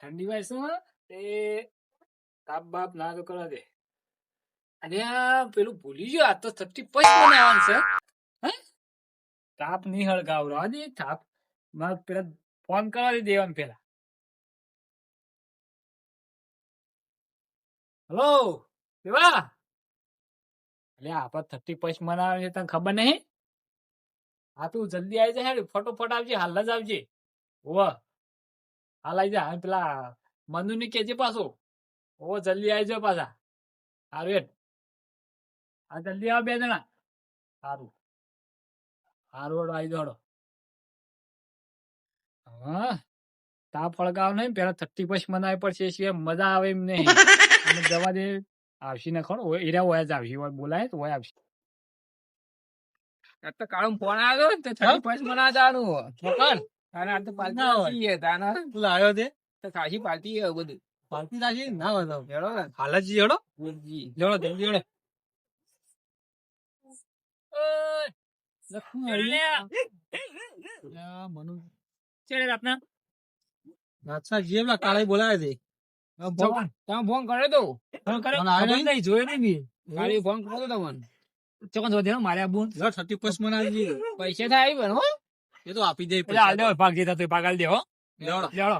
ઠંડી વાય શું તે તાપ બાપ ના તો કરવા દે. અને આ પેલું ભૂલી ગયો, આ તો થર્ટી ફર્સ્ટ બનાવવાનું છે. હે? તાપ નહીં હળગાવ દે હલો, દેવા? એટલે આપડે થર્ટી ફર્સ્ટ મનાવે છે, તને ખબર નહીં? હા, તું જલ્દી આવી જાય ફટોફટ આવજે હાલ જ આવજે. હોવ. હાલ જા અને પેલા મનુ ને કેજે પાછો ઓ જલ્દી આવી જાવ પાછા સારું એટ હા જલ્દી આવો બે જણા સારું સારું આવી જાઓ હા તાપ ફળગાવ નહીં પેલા થર્ટી ફર્સ્ટ મનાવી પડશે સિવાય મજા આવે એમ નહીં અને જવા દે આવશે ને ખરો એરા હોય જ આવશે હોય બોલાય તો હોય આવશે કાળો ફોન આવ્યો તો થર્ટી ફર્સ્ટ મના જવાનું મોકલ તો. નથી એ તાના તું લાવ્યો તે? તો ખાસી પાર્ટી છે બધું. પાલતી રાખી ના હોય હેડો ને. હાલ જ હેડો. જોડો જલ્દી જોડે છે પૈસા થાય પણ એ તો આપી દે એટલે હાલ દે ભાગ જેતા તો ભાગ હાલ દે લેવડો. લેવડો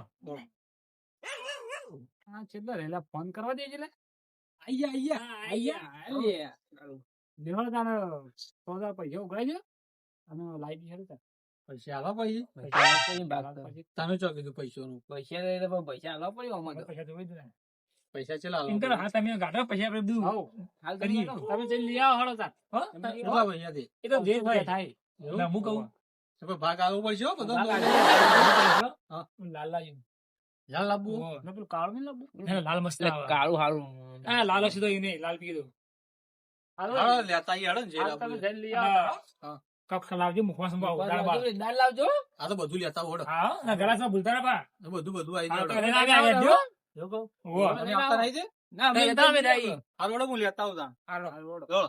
હા છેલ્લે રેલા ફોન કરવા દે છે લે. આયા આયા આયા લેવડો તાનો સોદા પૈસા ઉઘરાય ગયો અને લાઈટની હેડતા. પૈસા આલો પછી. તમે ચો કીધું પૈસાનું? પૈસા દે તો પૈસા આલવા પડ્યો અમારે પૈસા જોઈ જ પૈસા ચેલા હા તમે ગાઢો પૈસા આપણે બધું હાલ તો કરીએ. તમે જઈ લઈ આવો હળો તાર હો. પૈસા દે એ તો જે થાય? થાય. હું કહું ભાગ આવવો પડશે હો બધો લાલ લાલ લાલ લાબુ? ને પેલું કાળું નહીં લાબુ? લાલ મસ્ત કાળું હારું. હા, લાલ હશે તો નહીં, લાલ પી દો. હાલો, લેતા આઈએ હેડો જે હાલ તમે હોય. લઈ આવો. કપ લાવજો, મુખમાં સંભાળો, દાળ લાવજો આ તો બધું લેતા હા, ના, ભૂલતા ના પા. બધું બધું આવી જાય તો. એને તમે નહીં છે? ના. હું લેતા આવું હાલો, હાલો, હાલો.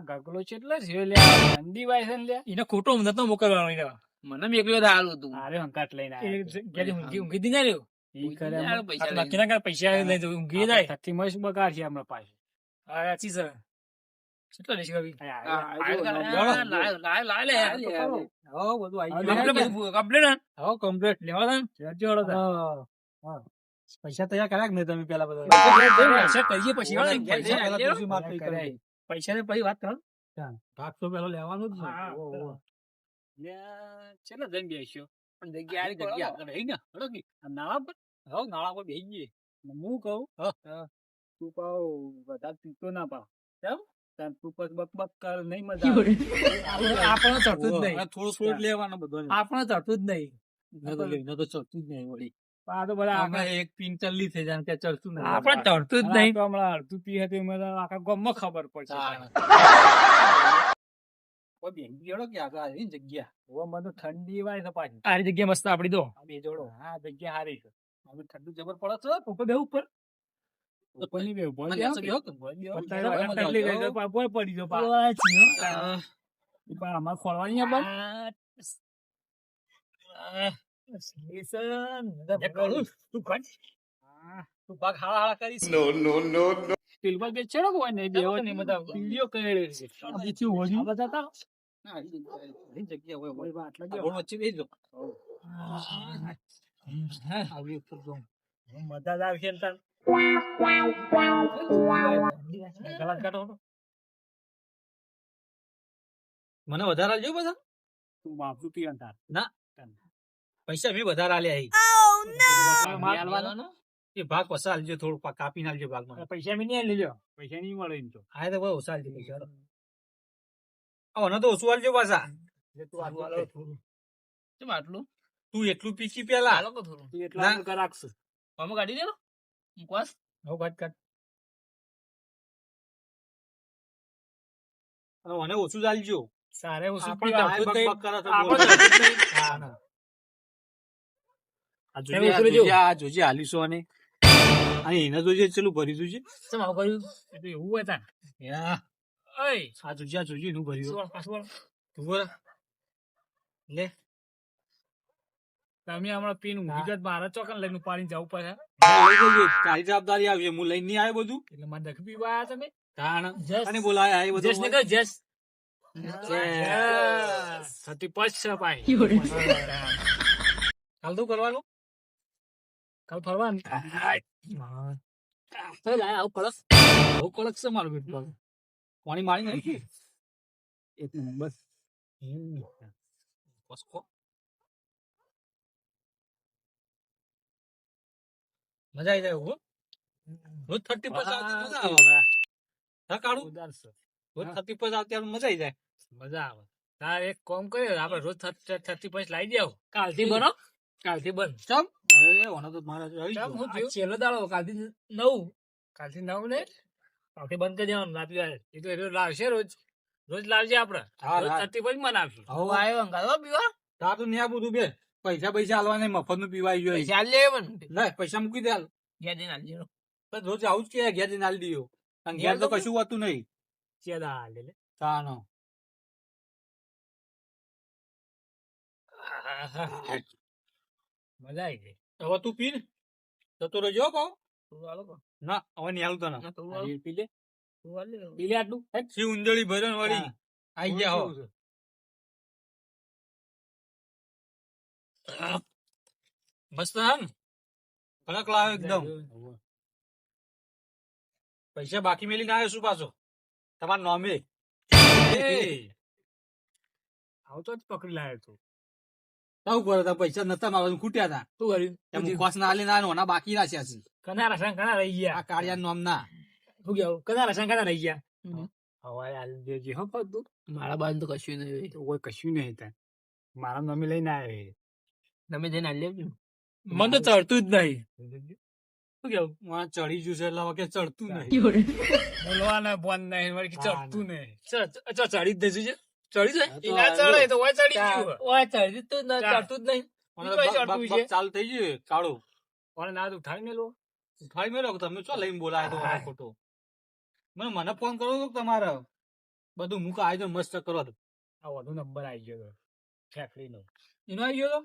ગગલો છે. એને ખોટો મોકલવાનો એને. મને મેકલ્યો તો હારું હતું અરે, હંકાટ લઈને ઘેરી ઊંઘી- ઊંઘી દી ના રહ્યો. ઈ કરે યાર, એમાં. પૈસા લઈ જવું, ઊંઘી જાય. મસ્ત બગાડ છે હમણાં. સાચી. કેટલો લેશે કવિ? કમ્પ્લીટ. લેવા. હા. પૈસા તૈયાર કર્યા કે નહીં તમે પેલા બધા પૈસા કહીએ પછી પૈસા ને પછી વાત કરો ભાગ તો પેલો લેવાનો જ ને. ઓહો. છેલ્લે જઈને બેસ્યો. પણ જગ્યા હારી જગ્યા આગળ રહી ને હળો કે. નાળા પર હો નાળા પર બેસી જઈએ હું કહું હા, તું પાવ વધારે પીતો ના પાવ. કેમ? તાર તું પછી બક બક કર નહીં આપણને ચડતું જ નહીં. આ તો બધા એક પિન ચલ્લી થઈ જાય કે ચડતું નહીં. આપણે ચડતું જ નહીં હમણાં અડધું પી હતી મને આખા ગામમાં ખબર પડશે કોઈ બેંક જોડો કે આગળ આવી જગ્યા હવે મને ઠંડી વાય છે પાછી આરી જગ્યા મસ્ત આપડી દો બે જોડો હા જગ્યા હારી છે હવે ઠંડુ જબર પડે છે ઉપર બે ઉપર બે પડી જો પા. અમારે ખોલવાની ના, આવશે ને તો. મને વધારે જોયું બધા. તું બાપુ પીવાનું તાર. પૈસા મેં વધારે આલ્યા ને? એ ભાગ ઓછા આલજો થોડું કાપી નાખજો ભાગમાં. પૈસા મેં નહીં લેજો પૈસા નહીં મળે એમ તો. હા તો ભાઈ ઓછા આલજો પૈસા. તો ઓછું આલજો પાછા. એટલે તું આટલું આલો થોડું. કેમ આટલું? તું એટલું પીકી પેલા. હાલો કે થોડું. તું એટલું ના. આટલું કર કાઢી દેલો મુકવાસ હવે કાટ કાટ અને ઓછું ચાલજો સારા ઓછું આપણે બક બક કરે તો આપણે બોલો. તો એટલું જ નહીં. હા, ના. આ જોજે, આ જોજે, આ જોજે હાલીસો અને અને એને જોજે ચેલું ભરી જોજે ચમ આવું કર્યું? એ તો એવું હોય તાર. યા, ઓય, આ જોજે આ જોજે એનું ભર્યું. પાછું વળ, પાછું વળ. તું બોલ. લે. તમે હમણાં પીન ઊંઘી જાત ચોકન લઈને પાણી જવું પડે તારી જવાબદારી આવી હું લઈને નહીં આવ્યો બધું. એટલે મને દખ પીવા આયા તમે. તાણ. જસ. અને બોલાય આ જસ ને જસ. થતી પચ છે ભાઈ. કાલ શું કરવાનું. કાલ ફરવાનું? તો લાય આવું કળશ આવું કળશ છે મારું બેટું પાણી મારી નાખી. એક નંબર પસકો મજા આવી જાય હો? રોજ થર્ટી પર મજા આવે. હા કાઢું. રોજ થર્ટી પર આવતી મજા આવી જાય. મજા આવે. તાર એક કોમ કર્યો આપડે રોજ થર્ટી પચ લાવી દેવું. કાલથી બનો? કાલથી બન. ચમ? અરે ઓનો તો મારા આવી ગયો. છેલ્લો દાડો કાલથી નવ. કાલથી નવ ને? કાલથી બંધ કરી દેવાનું ના પીવાય. એ તો એટલું લાવશે રોજ. રોજ લાવજે આપડે. રોજ હા. થર્ટી મનાવશું હવે આવ્યો અંગાતો પીવા? તા તો ન્યા બધું બે પૈસા પૈસા હાલવા નહીં મફતનું પીવાય પૈસા લે પણ પૈસા મૂકી દે હાલ. દેજો. બસ રોજ આવું જ કે ઘેર જઈને હાલી દીયો અને ઘેર તો કશું હોતું નહીં. ચેદા લે લે. તાનો. મજા આવી ગઈ. હવે તું પી ને. જતો રહેજો હો પાછો. તું આલો કો. ના હવે નહીં આલું ના, પી લે. પી લે આટલું સી ઉંજળી ભરણ વાળી? આઈ ગયા હો. મસ્ત હા ને? કડક લાવે એકદમ. પૈસા બાકી મેલીને આવ્યો શું પાછો. તમારા નોમે. આવતો જ પકડી લાવ્યો તું. આવું કરે તા પૈસા નતા મારા ખૂટ્યા હતા શું કર્યું? એમ કોસ ના આલીને ના ને બાકી ના છે કના રસણ કના રહી ગયા. આ કાળિયા નોમ ના. શું કેવું કના રસણ કના રહી ગયા. હમ. આલ દેજે હો પગ મારા બાજુ તો કશું નહીં તો કોઈ કશું નહીં થાય. મારા મમ્મી લઈને આવે તમે જઈને આલી લેજો. મને તો ચડતું જ નહીં. શું કેવું મને ચડી છે એટલે હવે ચડતું નહીં. બોલવાના બંધ નહીં ચડતું નહીં. ચડી જ દેજે ચડી જાય? ના ચડે તો ઓય ચડી ગયું ઓય ચડી તો ના ચડતું જ નહીં. ચાલુ થઈ ગયું કાળું. કોને ના ઉઠાવી મેલો. ઉઠાવી મેલો તમે ચો લઈને બોલાય તો ખોટો? મને મને ફોન કરો તો તમારે? બધું મુકા આવી જાવ મસ્ત કરો. આ વધુ નંબર આવી ગયો તો ફેકડીનો એનો આવી ગયો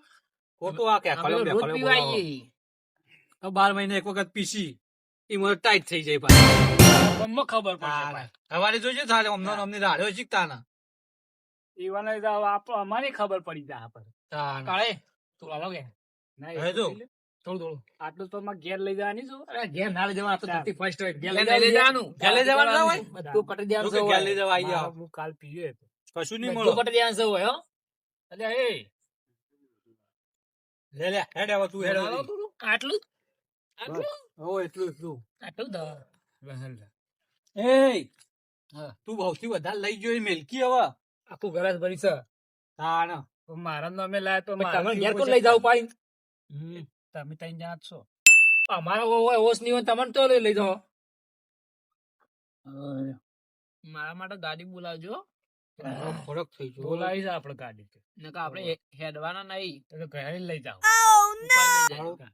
ખોટો આ આવીએ. બાર મહિને એક વખત પીસી એ મને ટાઈટ થઈ જાય પાછી. ખબર પડે સવારે જોઈજો થાય અમને અમને રાડ્યો શીખતા ના. ઈવાને તો અમારી ખબર પડી જાય કાળે તું આલો કે ના, હવે થોડું થોડું. આટલું તો મારે ઘેર લઈ જવાની છું. અરે ઘેર ના લઈ જવાનું આ તો ચાલ. હોય. ઘેર ઘેર લઈ લઈ જવાનું. ઘેર લઈ જવાનું હોય? બધું પટી દેવાનું તો ઘેર લઈ જવા આવી જાવ હું કાલ પીએ કશું નહીં મળો. પટી દેવાનું સૌ હોય, હો. એ. લે લે હેડ તું હેડ આટલું આટલું? ઓ એટલું એટલું આટલું જ? એ તું સૌથી વધારે લઈ ગયો મેલકી હવે. આખું ગરાસ ભરી છે. હા તો મારા નામે લાયા તો પણ તમે ઘેર કોણ લઈ જાવ પાડી તમે ત્યાં જાત છો. અમારો હોય હોશ નહીં હોય તમને તો લઈ લઈ જાઓ. મારા માટે ગાડી બોલાવજો. ફરક થઈ ગયો બોલાવી છે આપણે ગાડી તો. નકર આપણે હેડવાના નહીં. તો ઘરે લઈ જાઓ. જાય.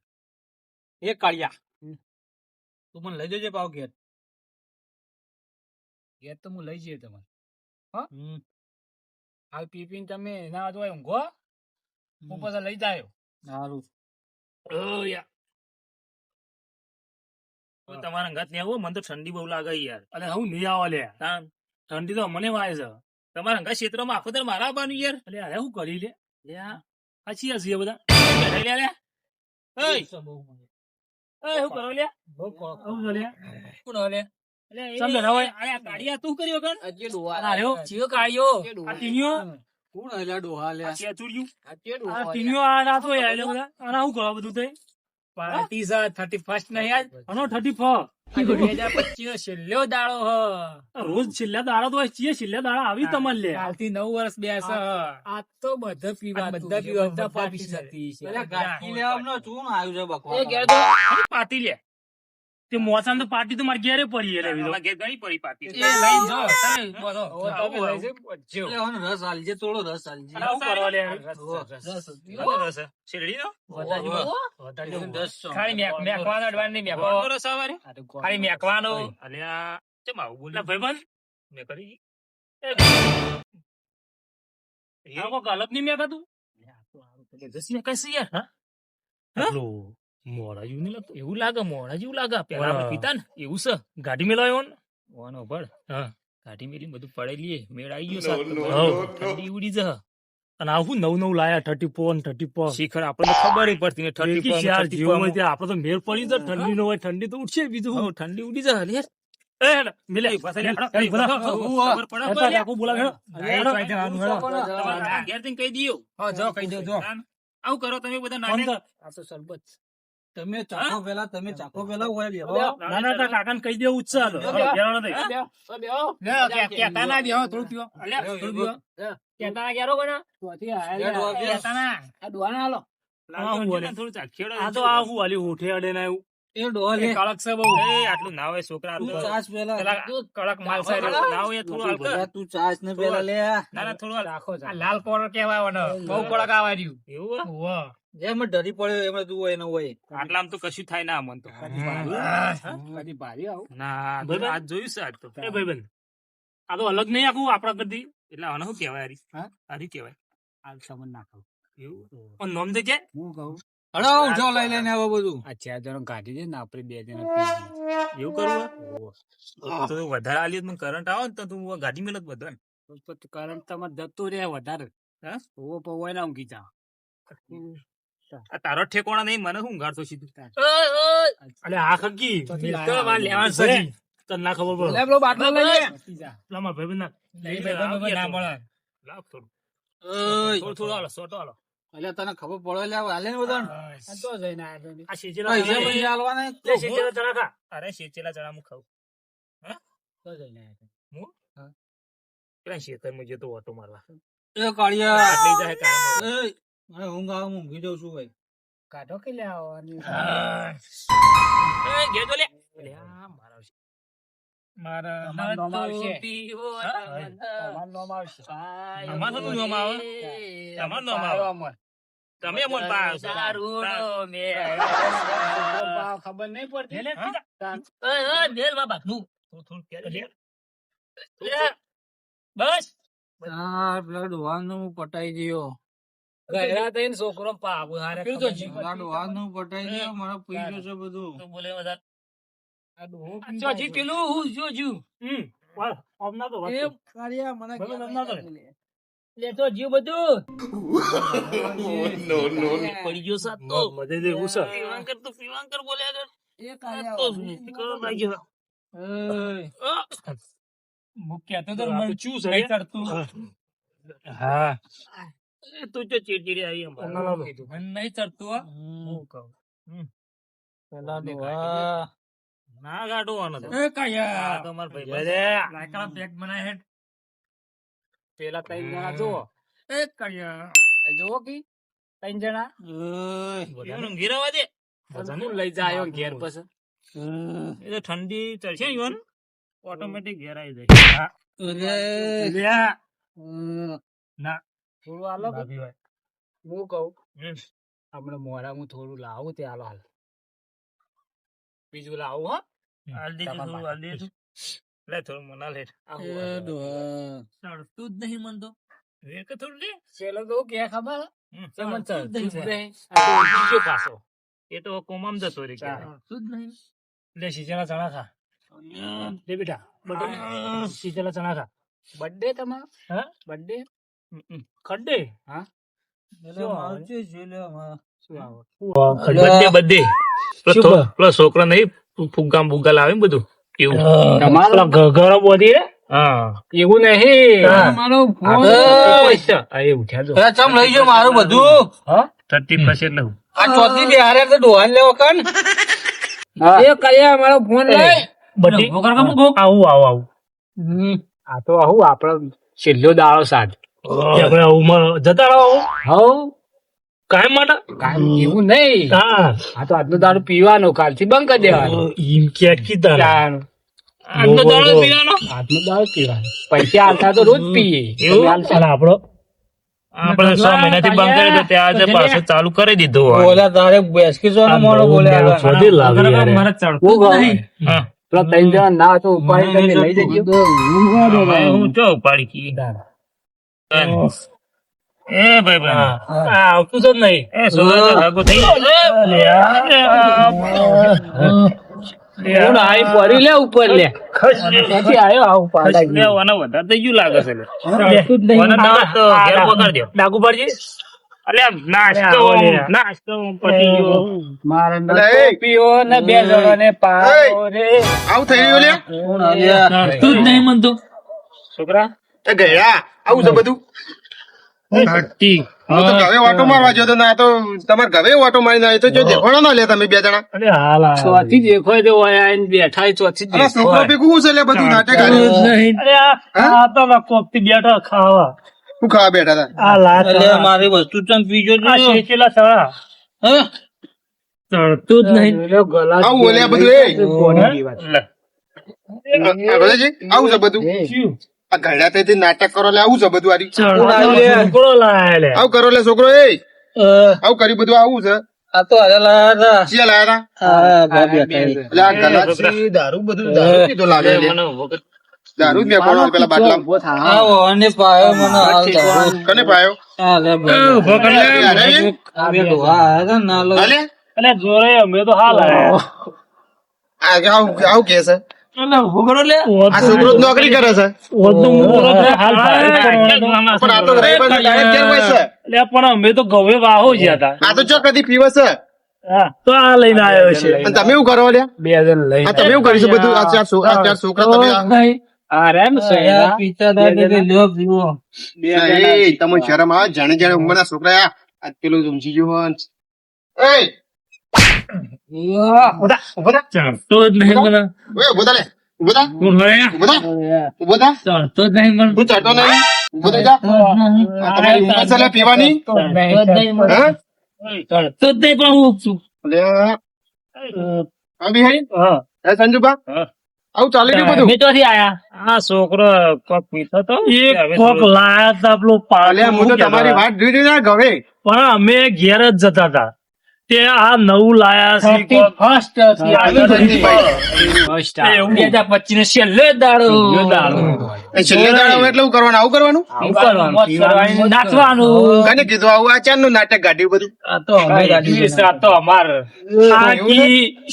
એ કાળિયા. તું મને લઈ જજે પાવ ઘેર. ઘેર તો હું લઈ જઈએ તમારે. હમ. હાલ પીપીન તમે ના તો ઊંઘો હું પછી લઈ જાયો. સારું તમારા નહીં આવો મને તો ઠંડી બહુ લાગે યાર. અરે હું નહીં આવો લે. ઠંડી તો મને વાય છે. તમારા અંગાત ક્ષેત્રમાં આખો દર મારા આવવાનું યાર. અરે અરે હું કરી લે? સાચી હશે બધા. લે લે. શું કરો લે બહુ કરો લે? કોણ લે? સમજણ હવે? અરે, આ કાળિયા તું કર્યો કણ? આ જે ડોહા આ રહ્યો. ચિયો કાઢ્યો. આ ટીનિયો? કોણ હલ્યા ડોહા લ્યા આ ચેતુર્યું આ જે ડોહા લે. ટીનિયો આ એટલે બધા? આના શું કરવા બધું તે? પાર્ટી છે થર્ટી ફર્સ્ટ નહીં આજ આનો થર્ટી આ તો 2025 નો છેલ્લો દાડો હ. રોજ છેલ્લા દાડા તો હોય છીએ છેલ્લા દાડા આવી તમારે લે કાલથી નવ વર્ષ બેસે આ તો તો તે મોસામ તો પાર્ટી તો મારે ઘેરે પડી એટલે ઘેર ઘણી પડી પાર્ટી એ તમે બોલો. લઈ રસ થોડો રસ કરવા લે? રસ, રસ, રસ. વધારે વધારે. ખાલી મેક- મેકવાનો અડવાન નહીં, મેકવાનો. રસ આવે રે? આ તો ગોળ. ખાલી મેકવાનો અલ્યા ચમ આવું બોલ્યા ભાઈબંધ મેં કરી. એ, આ કોક નહીં જસી છે યાર હા? મોડા જેવું નહીં લાગતું. એવું લાગે મોડા જેવું લાગે. પેલા આપણે પીતા ને એવું છે. ગાડી મેલાવ્યો ને? ઓનો ભળ. હા. ગાડી મેલી બધું પડેલી મેળ આવી ગયો ઠંડી ઉડી જહ અને આવું નવ નવું લાયા થર્ટી ફોર થર્ટી ફોર શિખર આપણને ખબર ય પડતી ને થર્ટી ચાર જીવોમાં ત્યાં આપણે તો મેળ પડી જાય ઠંડી નો હોય ઠંડી તો ઉઠશે બીજું ઠંડી ઉડી જાય લે. આવું કરો તમે બધા નાટક. આ તો સરબત તમે ચાખો પેલા તમે ચાખો પેલા હોય. ના ના તારા કાકાને કહી દેવું છે દે. લે, કેતા ના થોડું. લે, થોડું. કેતા ના ઘેરો કોને? કેતા ના. આ શું બોલે? થોડું આ તો આ શું વાલી હોઠે અડે ના એવું એ. કડક છે બહુ. એ આટલું ના હોય છોકરા તું ચાસ પેલા પેલા કડક માલ છે ના હોય થોડું હાલ તું ચાસ ને પેલા લે ના ના થોડું હાલ. આ લાલ કોલર કેવાય ઓને. બહુ કડક આવા રહ્યું. એવું હે? જેમ ડરી પડ્યો એમાં તું હોય ને હોય. આટલામાં તો કશું થાય ના મન તો. કદી ભારી. આવું. ના આજ જોયું છે આજ તો. એ ભાઈબંધ આ તો અલગ નહીં આખું આપણા કરતી એટલે આને શું કહેવાય હારી? હા? હારી કહેવાય. હાલ સમજ નાખો એવું? નોમ દે કે? હું કહું? હડો હું જો લઈ લઈને આવો બધું. આ ચાર જણો કાઢી દે ને આપણે બે જણા એવું કરવું તો વધારે આલી તો કરંટ આવે ને તો તું ગાડી મેલત બધા તો કરંટ તમારે જતો રહે વધારે. હા? ઓવો પવાય ના ઊંઘી જા. આ તારો ઠેકોણા નહીં મને શું ગાડતો સીધું? અલે આ ખગી. તો છે તને ના ખબર પડે. લે બ્રો બાટલો લઈ લે. જા. પેલા ના લઈ ભાઈ, ભાઈ, ભાઈ, ના મળે. લાવ થોડું. ઓય. થોડું થોડું હાલો સોટો હાલો. એટલે તને ખબર પડે એટલે હાલે ને બધા તો જઈને. આયા આ શેચેલા પૈસા પૈસા હાલવાના લે, શેચેલા ચણા ખા. અરે શેચેલા ચણા હું ખાઉં. તો જઈને આયા તો. પેલા શેતરમાં જતો ઓટો મારવા. એ કાળિયા. આટલી જાય કામ એ મને ઊંઘ આવે ઊંઘી જાઉં છું ભાઈ. કાઢો કે લે આવવાની એ, લે. લે, આ મારા નામ આવશે. પીવો હા? તમને. તમારું નામ આવશે અમારું નામ આવે? તમારું નામ આવે. તમે મને પાયો છો. દારૂનો મેળ. ખબર નહીં પડતી લે, લે, તાન. થોડું થોડું કે લે. લે. બસ હા પેલા ડોહાનું પટાઈ ગયો થઈને છોકરો પાવો હારે તો પટાઈ ગયો મારો પી છે બધું તું બોલે વધારે. આ ડોહો પી જો જી જાય. પેલું હું જો જો. હમ વાહ, આમ તો વાત. જીવ બધું. પડી ગયો સાત મજે દે પીવાંકર પીવાંકર. એ ચડતું. હા તું જો ચીડચીડી આવી એમ. ના, ના, ના. મને નહીં ચડતું હું કહું. પેલા ડોહા ના ગાડો આનો એ કાયા. આ તો મારો ભાઈ લે, લે. લાકડા પેક બનાય હે પેલા ત્રણ જણા જુઓ એ કાયા. એ કી ત્રણ જણા ઓય. એનું દે. લઈ જાય ઘેર પછી એ તો ઠંડી ચડશે ને ઈવન ઓટોમેટિક ઘેર આવી જાય અરે. લે. હમ. થોડું હાલો ભાઈ. હું કહું. આપણે મોડા હું થોડું લાવું તે હાલો હાલ બીજું લાવું હો હાલ દેજો થોડું, હાલ દેજો. લે થોડું મના લે ચડતું જ નહીં મન તો વેર કે થોડું લે પેલો તો કે ખબર ઉડી એ તો કોમામ જતો રે ચાલ. જ નહીં લે શીતેલા ચણા ખા લે બેટા ચણા બર્થડે તમારો હા? બર્થડે. ખડ્ડે છોકરો નહીં ફુગ્ગા બુગ્ગા લાવે ને બધું? એવું. પેલા ઘ- બોધી રે? હા. એવું નહીં. મારો ઓય. પૈસા. એ ઉઠ્યા જો. ચમ લઈ જો મારું બધું? થર્ટી પર્સેન્ટ લઉં આ ચોથી બિહારે તો ડોહાને લેવો કન. એ કયા મારો ફોન લઈ. બધી આવું આવું આવું. આ તો આવું આપડે છેલ્લો દાળો સાથ. આપણે આવું જતા રહો. હવ કાયમ માટે? કાયમ એવું નહીં. હા આ તો આજનો દાડો પીવાનો કાલથી બંધ કરી દેવાનો. ઈમ કે કીધા? ચાલ. આજનો દાડો પીવાનો? આજનો દાડો પીવાનો. પૈસા આવતા તો રોજ પીએ. એવું? આપણો આપણે છ મહિનાથી બંધ કરી દો ત્યાં આજે પાછું ચાલુ કરી દીધું હોય. બોલા તારે બેસકી છો ને મોડો બોલે. છોડી લાવી યાર. હું કહું, હા. પેલા ત્રણ જણા ના તો ઉપાડી લઈ જજો. હું ઉપાડી કી. એ ભાઈ ભાઈ. આવતું જ નહીં. એ છોકરા ભાગો થઈ. હું. આઈ પડી લે ઉપર લે. ક્યાંથી આયો આવું પાડા. લે, ઓને વધારે થઈ ગયું લાગે છે લે. આવતું જ નહીં. ઓને ના તો ઘેર પકડજો. નાસ્તો નાસ્તો પતી ગયો. મારે ન બે પાવો રે. આવું થઈ રહ્યું લ્યા? તું જ નહીં મનતો. છોકરા? એ ગયા આવું છે બધું? હું તો ઘરે ઓટો મારવા જતો ના તો તમારે ઘરે ઓટો મારીને આવ્યો તો જો દેખોણો ના લે તમે બે જણા. અરે હાલ હાલ. ચોથી દેખોય તો ઓય આઈને બેઠા હોય, ચોથી જ છોકરો ભેગું છે લે બધું નાટક આલ્યું? અરે આ ખાતા હતા કોકથી બેઠા ખાવા. શું ખાવા બેઠા હતા? આ લાત મારી વસ્તુ ચમ પીજો આ શેકેલા સળા ચડતું જ નહીં. ગલા આવું બધું એ. છે બધું. શું? આ ઘડા તેથી નાટક કરો લે આવું છે બધું આરી ચડતો છોકરો લાયા લે. આવું કરો લે છોકરો એ. આવું કરી બધું આવું છે. આ તો હારે લાયા હતા. ચિયા લાયા આ ઘર બેઠા છે. હતા એટલે આ ગલાસી દારૂ બધું દારૂ પીધો લાગે મને વખત દારૂ જ મેં કોણ પેલા બાટલા ઊભો થા. કને પાયો? ઊભો કર લે. અરે એ? અલે અલે જોરે અમે તો હાલ આયા. આ કે આવું આવું કે છે? ઊભો આ છોકરો નોકરી કરે છે. પણ આ તો અમે તો ગવે વાહો ગયા હતા આ તો ચો કદી પીવે છે. તો આ લઈને આવ્યો છે. તમે એવું કરો લ્યા. બે હજાર લઈ તમે એવું કરીશું બધું? આ ચાર આ ચાર છોકરા તમે તમે શરમ આવે? જાણે જાણે ઉંમરના છોકરા પેલું સમજી ગયું એ! ઊભા ઊભા થા. ચડતો જ નહીં મને ઓય, ઊભો થા લે. ઊભો થા. કોણ હોય? ઊભો થા. ઊભો થા. ચડતો જ નહીં મને તું ચડતો નહીં. ઊભો થઈ જા. તમારી ઉંમર છે પીવાની ચડતો જ નહીં પણ હું છું લે. હા, બિહારી? હા. સંજુબા? આવું ચાલી રહ્યું બધું અમે આયા આ છોકરો કોક પીતો તો એક કોક લાયા તા પેલું પાલ્યા હું તો તમારી વાત જોઈ રહી ના ગવે પણ અમે ઘેર જ જતા હતા તે આ નવું લાયા છે. ફર્સ્ટ. ફર્સ્ટ એવું. બે હજાર પચીસ ને છેલ્લો દાડો એ છેલ્લે દાડો એટલે એવું કરવાનું? આવું કરવાનું? આવું કરવાનું. મોજ નાચવાનું. કને કીધું આવું આ ચારનું નાટક ગાડ્યું બધું? આ તો અમે ગાડી આ તો અમાર આ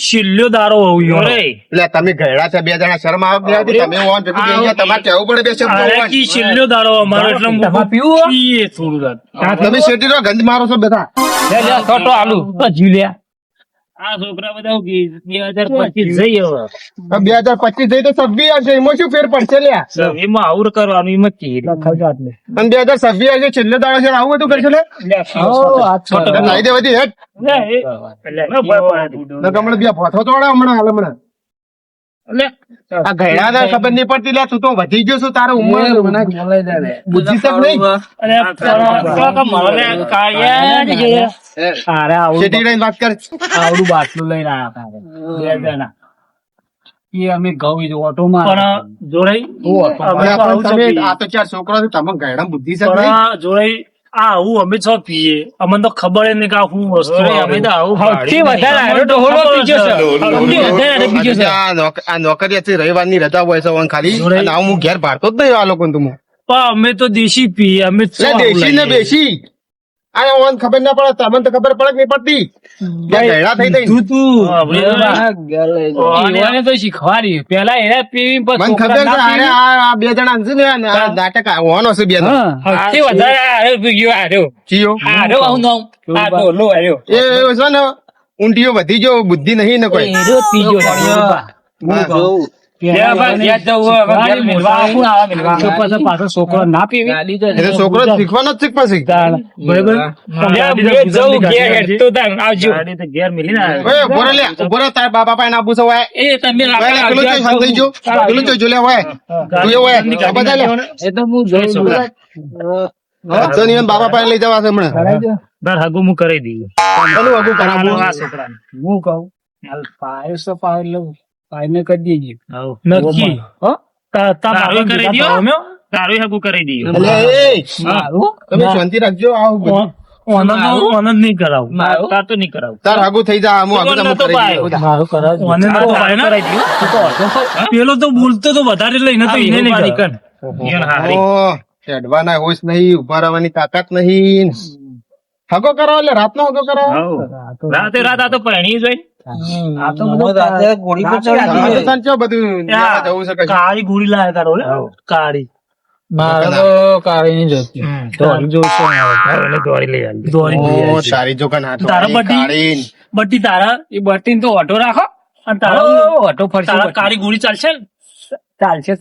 શિલ્યો દારો હોવ્યો રે એટલે તમે ઘરડા છે બે જણા શરમ આવે બે હતી, તમે ઓન ભેગું ગયા, તમારે કહેવું પડે બે શબ્દો ઓન. કી શિલ્યો દારો અમારો એટલે હું તમારે પીવું હોય? પીએ થોડું રાત. તમે શેઠીનો ગંધ મારો છો બધા લે લે છોટો આલુ. જીલ્યા આ છોકરા બધા બે હજાર પચીસ જઈ હવે. બે હજાર પચીસ જઈ તો સભ્ય હશે એમાં શું ફેર પડશે લ્યા? એમાં આવું કરવાનું એમાં કી અને બે હજાર સભ્ય હશે છેલ્લે દાડા છે આવું બધું કરશે લે લાવી દે બધી. નકર હમણાં બે ભોથો તોડે હમણાં હાલ હમણાં. લે, આ ઘરડા ને ખબર નહીં પડતી લે તું તો વધી ગયો છું તારો ઉંમર. બુદ્ધિ નહીં. અરે આવડું શેઠી વાત કર આવડું બાટલું લઈને આયા હતા બે જણા. એ અમે ઘઉં ઓટો માં પણ જોડાઈ. આ તો ચાર છોકરા છે તમે ગાયડા બુદ્ધિ છે કે આ જોડાઈ આ આવું અમે છો પીએ. અમને તો ખબર નહીં કે આ શું વસ્તુ અમે તો આવું સૌથી વધારે ડોહલો પીજો છે. સૌથી વધારે પીજો છે. આ રવિવારની રજા હોય છે ઓન ખાલી. અને આવું હું ઘેર ભારતો જ નહીં આ લોકો તું પણ અમે તો દેશી પીએ અમે દેશી ને બેસી. આ ઓન ખબર ના પડે તમને તો ખબર પડે કે નહીં પડતી. ગયડા થઈ થઈ. તું તું. તો તો શીખવાડી. પેલા એના પીવી પછી મને ખબર છે અરે આ આ બે જણા છે ને આ નાટક ઓનો છે બે જણા. હા, વધારે આરે પીજો આરો. ચિયો. આરો આવું નામ. આ તો લો આયો એ એ છે ને ઊંટીઓ વધી જો બુદ્ધિ નહીં ને કોઈ. એરો પીજો છોકરો ના પીવી? છોકરો શીખવાનો જ તાર બાપા પાસે ના પૂછો હોય એ તમે હોય એ તો હું બાપા લઈ જવા છે હમણાં હગુ હું કરી દઉં હું કઉ પાયો પાયો લઉં પાયને કરી દેજે. નક્કી. હો? તા- તા કરી? દ્યો? તારું હગું કરી દઈએ મારું તમે શાંતિ રાખજો આવું. ઓનંદ નહીં કરાવું? તાર તો નહીં કરાવું. તાર આગું થઈ જા હું આગું તમે નતો કરી પાયો. દઉં. મારું કરાવજો ઓનંદ તો પાય ને? પેલો તો બોલતો તો વધારે લઈને તો એને નહીં કરાવું. ચડવાના હોશ નહીં ઊભા રહેવાની તાકાત નહીં. હગો કરો એટલે રાતનો હગો કરો. રાતે રાત આ તો પહેણી જોઈ આ તો બધું રાતે પર ચડી તમારે જઈએ. તો સાંજે બધું જવું છે કાળી ગોળી લાયા તારો કાળી. મારે તો કાળી નહીં જોતી દોરી જોશે દોરી લઈ આવી. દોરી લઈ ઓ, આવી. તારી જો કન હાથ. તારા વાળી બધી? બટ્ટી તારા એ બટીન તો ઓટો રાખો. અને તારો ઓટો ફરશે તારા કાળી ગોળી ચાલશે ચાલશે.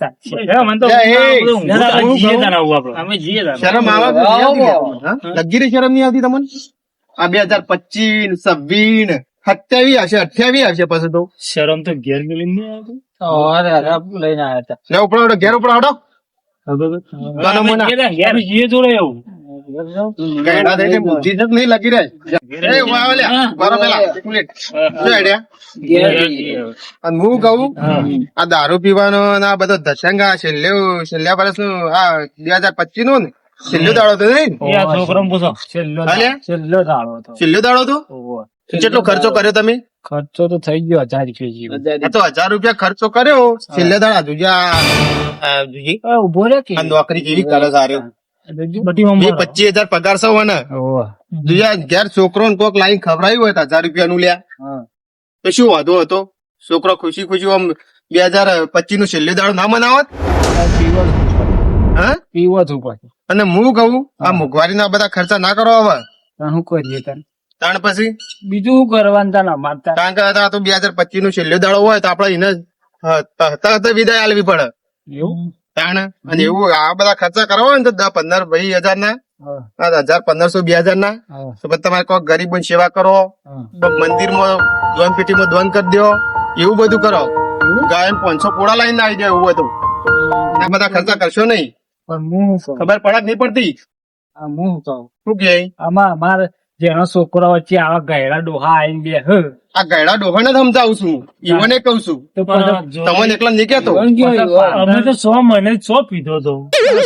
શરમ આવે આવતી લગી રહી શરમ નહીં આવતી તમને? આ બે હજાર પચીસ છવ્વીસ સત્યાવીસ હશે અઠ્યાવી હશે પછી તો શરમ તો ઘેર આવતી. સવારે લઈને આવ્યા હતા લે ઉપડો ઘેર ઉપડો અમે મોના. જીએ તારા ઘેર. અમે જીએ જોડે એવું. ગયડા થઈને બુદ્ધિ જ નહીં લગી રહે એ ઊભા આવો લ્યા. ઊભા રહો પેલા. એક મિનિટ. શું આઈડિયા? ઘેર જીએ. અને હું કહું આ દારૂ પીવાનો આ બધો ધસંગ આ છેલ્લે છેલ્લા વર્ષનું આ બે હજાર પચીસનું ને છેલ્લો દાડો હતો નહીં? છોકરો પૂછો. છેલ્લો છેલ્લો દાડો હતો. છેલ્લો દાડો હતો? કેટલો ખર્ચો કર્યો તમે? ખર્ચો તો થઈ ગયો હજાર રૂપિયા તો હજાર રૂપિયા ખર્ચો કર્યો. છેલ્લે દાડા. હવે ઊભો રે કે? નોકરી કેવી કરે સારી પચીસ હજાર પગાર સૌ ને જુજા ઘેર છોકરો ને કોક લાઈન ખવડાવ્યું હોય તો હજાર રૂપિયા નું લ્યા તો શું વાંધો હતો? છોકરો ખુશી ખુશી આમ બે હજાર પચીસનું છેલ્લે દાડો ના મનાવત? પીવો જ ઉપર. હા? પીવત ઉપર. અને હું કહું આ મોંઘવારી ના બધા ખર્ચા ના કરો હવે. શું કરીએ તને તાણ પછી? બીજું શું કરવાનું તને મારતા કારણ કે આ તો બે હજાર પચીસનું છેલ્લો દાડો હોય તો આપડે એને તરત વિદાય આલવી પડે. એવું? તાણ? અને એવું આ બધા ખર્ચા કરવા હોય ને તો દસ પંદર ભાઈ હજાર ના હજાર પંદરસો બે હજાર ના. તો પછી તમારે કોઈ ગરીબો સેવા કરો મંદિરમાં મંદિરમાં પીઠી પેટીમાં ધ્વન કરી દો એવું બધું કરો. ગાય પાંચસો પોળા લાઈન આવી જાય એવું બધું. આ બધા ખર્ચા કરશો નહીં. પણ હું શું ખબર પડક નહીં પડતી? આ હું શું કહું? શું કે આમાં અમારે જેનો છોકરો વચ્ચે આવા ગયડા ડોહા આવીને બે હ. આ ગયડા ડોહા ને સમજાવું છું. ઈવને કહું છું. તમને એકલા નહીં કેતો ગયો. અમે તો સો મહિને સો પીધો તો.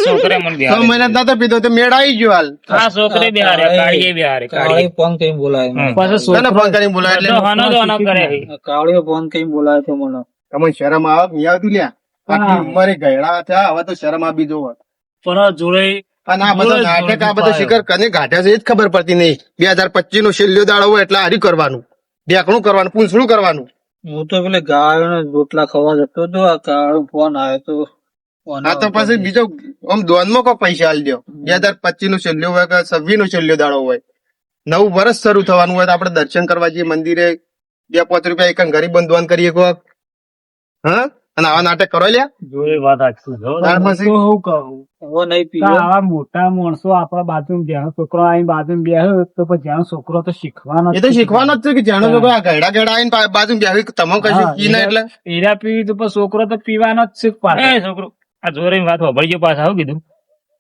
છોકરે મને સો મહિને નતો પીધો તો મેળ આવી ગયો હાલ. આ છોકરે બિહારે કાળીએ બિહારે કાળીએ. ફોન કઈ બોલાય મને. પછી તને ફોન કરીને બોલાય એટલે હનો તો હનો કરે કાળીએ ફોન કઈ બોલાય તો મને. તમને શરમ આવે નહીં આવતું લ્યા? આટલી ઉંમરે ગયડા થયા હવે તો શરમ આવી જોવો પણ જોડે અને આ બધો નાટક આ બધો શિખર કને ગાંઠ્યા છે એ જ ખબર પડતી નહીં. બે હજાર પચીસ નો છેલ્લો દાડો હોય એટલે હારી કરવાનું. ઢેકણું કરવાનું પૂંછડું કરવાનું. હું તો પેલે ગાયો ને રોટલા ખવા જતો હતો આ કાળો ફોન આવ્યો તો આ તો પછી બીજો આમ દોનમાં કોઈ પૈસા આલી દો બે હજાર પચીસ નો છેલ્લો હોય કે છવ્વીસ નો છેલ્લો દાડો હોય. નવું વર્ષ શરૂ થવાનું હોય તો આપણે દર્શન કરવા જઈએ મંદિરે. બે પાંચ રૂપિયા એક ગરીબ દોન કરીએ કોક. હા? અને આવા નાટક કરો લ્યા. વાત હું કહું? નહીં પીવો. આવા મોટા માણસો આપણા બાજુ જેનો છોકરો આવીને બાજુ તો પછી છોકરો તો શીખવાનો એ તો શીખવાનો જ છે કે જાણો છોકરો આ ગયડા ગયડા આવીને બાજુ બેહ્યો તમે કશું પીને ના એટલે? પીરા પીવી તો પછી છોકરો તો પીવાનો જ છે પાછો. છોકરો આ જોરે વાત વાપરજો પાછા આવું કીધું.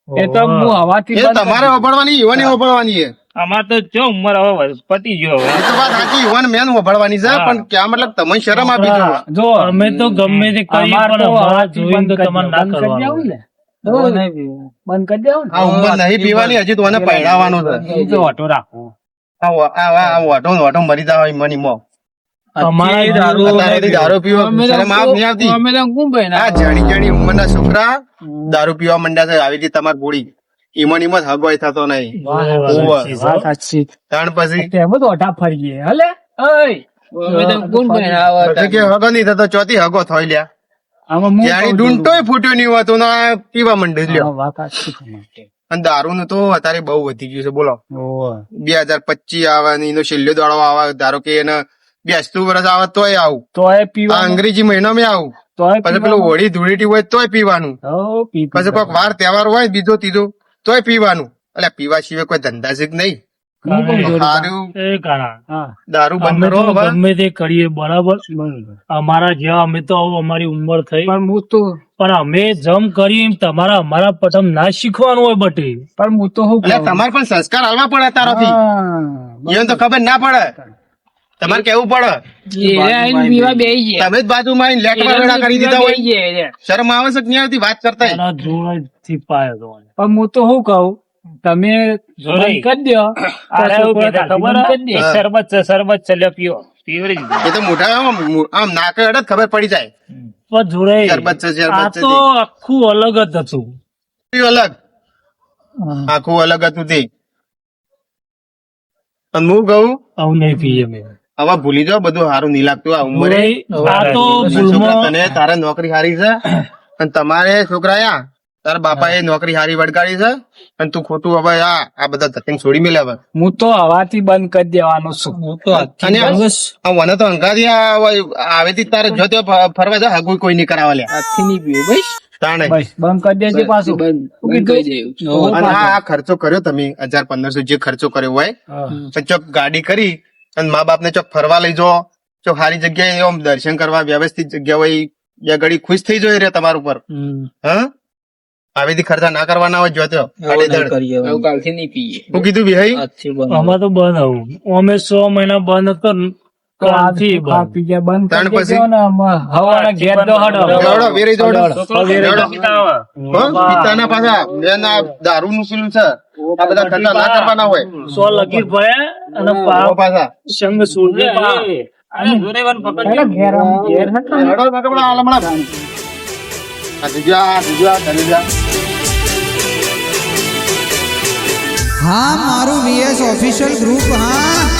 એ તો હું હવાથી તમારે હોભળવાની એવાની હોભળવાની છે અમાર તો જો ઉંમર હવે પતી ગયો હવે. તો વાત સાચી યુવાન મેન વભાડવાની છે પણ ક્યાં મતલબ તમે શરમ આપી દો જો અમે તો ગમે તે કરી પણ અમારા જોઈને તો તમારે ના. કરવાનું ને? હવે નહીં પીવો બંધ કરી દેવું આ ઉંમર નહીં પીવાની હજી તો એને પહેરાવાનો છે. એ ઓટો રાખવો આ આ આ- આ વાટો ને વાટો મરી જાવ મની મો. અમારા દારૂ પીવો શરમ આવ નહીં આવતી? અમે તો કોણ ભાઈ આ જાણી જાણી ઉંમરના છોકરા દારૂ પીવા માંડ્યા છે આવી રીતે તમારી ગોળી. ઈમન ઈમન હગવાય થતો નહીં. વાત સાચી ત્રણ પછી એમ હલે? તો હગો નહીં થતો ચોથી હગો થઈ લ્યા. ડૂંટોય ફૂટ્યો નહીં હોતો ને પીવા માંડે લ્યો. અને દારૂ નું તો અત્યારે બહુ વધી ગયું છે બોલો. બે હજાર પચીસ આવે ને એનો છેલ્લો દાડો આવે ધારો કે એને બેસતું વર્ષ આવે તોય આવું. તોય અંગ્રેજી પીવાનું અંગ્રેજી મહિનામાં આવું. તોય પછી પેલું હોળી ધૂળેટી હોય તોય પીવાનું. પછી કોઈક વાર તહેવાર હોય બીજો ત્રીજો. તોય પીવાનું. એટલે પીવા સિવાય કોઈ ધંધા છે જ નહીં. તો હવે. ગમે તે કરીએ બરાબર? અમારા જેવા અમે તો અમારી ઉંમર થઈ. પણ હું તો પણ અમે જમ કરીએ તમારા અમારા પટમ ના શીખવાનું હોય બટે. પણ હું તો તમારે પણ સંસ્કાર હાલવા પડે તારાથી. તો ખબર ના પડે. તમારે કેવું પડે. તમે જ બાજુમાં આવીને લેટવા વેડા કરી દીધા હોય. શરમ આવે છે કે નહીં આવતી? વાત કરતા એના પાયો તો પણ હું તો શું કહું? તમે કરી દો. શરબત છે પીઓ. એ તો મોટા આમ નાકે અડત ખબર પડી જાય. પણ જોડે શરબત છે, શરબત છે તો આખું અલગ જ હતું. અલગ. આખું અલગ હતું તે. અને હું કહું આવું નહીં પીએ અમે. હવે ભૂલી જાઓ બધું સારું નહીં લાગતું આ ઉંમરે. છોકરા તને તારે નોકરી હારી છે. અને તમારે છોકરા આ તારા બાપા એ નોકરી હારી વડકારી છે. અને તું ખોટું હવે આ આ બધા ધતિંગ છોડી મેલે હવે. હું તો હવાથી બંધ કરી દેવાનો છું. હું તો અને આ મને તો અંગાથી આ આવેથી તારે જો ત્યાં ફરવા જા હગું કોઈ નહીં કરાવવા લે. આજથી નહીં પીવું ભાઈ તાણે. બંધ કરી દેજે પાછું. બંધ. કરી અને આ ખર્ચો કર્યો તમે હજાર પંદરસો જે ખર્ચો કર્યો હોય. ચોક ગાડી કરી અને મા બાપને ચોક ફરવા લઈ જાઓ. ચોક સારી જગ્યાએ આમ દર્શન કરવા વ્યવસ્થિત જગ્યા હોય બે ઘડી ખુશ થઈ જાય રે તમારા ઉપર. હા? આવેથી ખર્ચા ના કરવાના હોય જોતો કાલથી નહીં પીએ. હું કીધું ભાઈ આમાં તો બંધ આવું. અમે સો મહિના બંધ તો આથી આ બંધ. ત્રણ પછી? દેજો ને આમાં હવાના ઘેર તો હડો. વેરી જોડો. છોકરો જોડો. હો? પિતાના પાછા. બેન દારૂ નું પેલું છે આ બધા ધંધા ના કરવાના હોય. સો લગીર ભયા અને પાછા. સંગ સૂર્ય પા હેલો, ઘેર ઘેર હતો ને. હેડો, આ હમણાં. આ જોજો, આ જોજો, આ ચાલી જા. હા મારું વીએસ ઓફિશિયલ ગ્રુપ હા.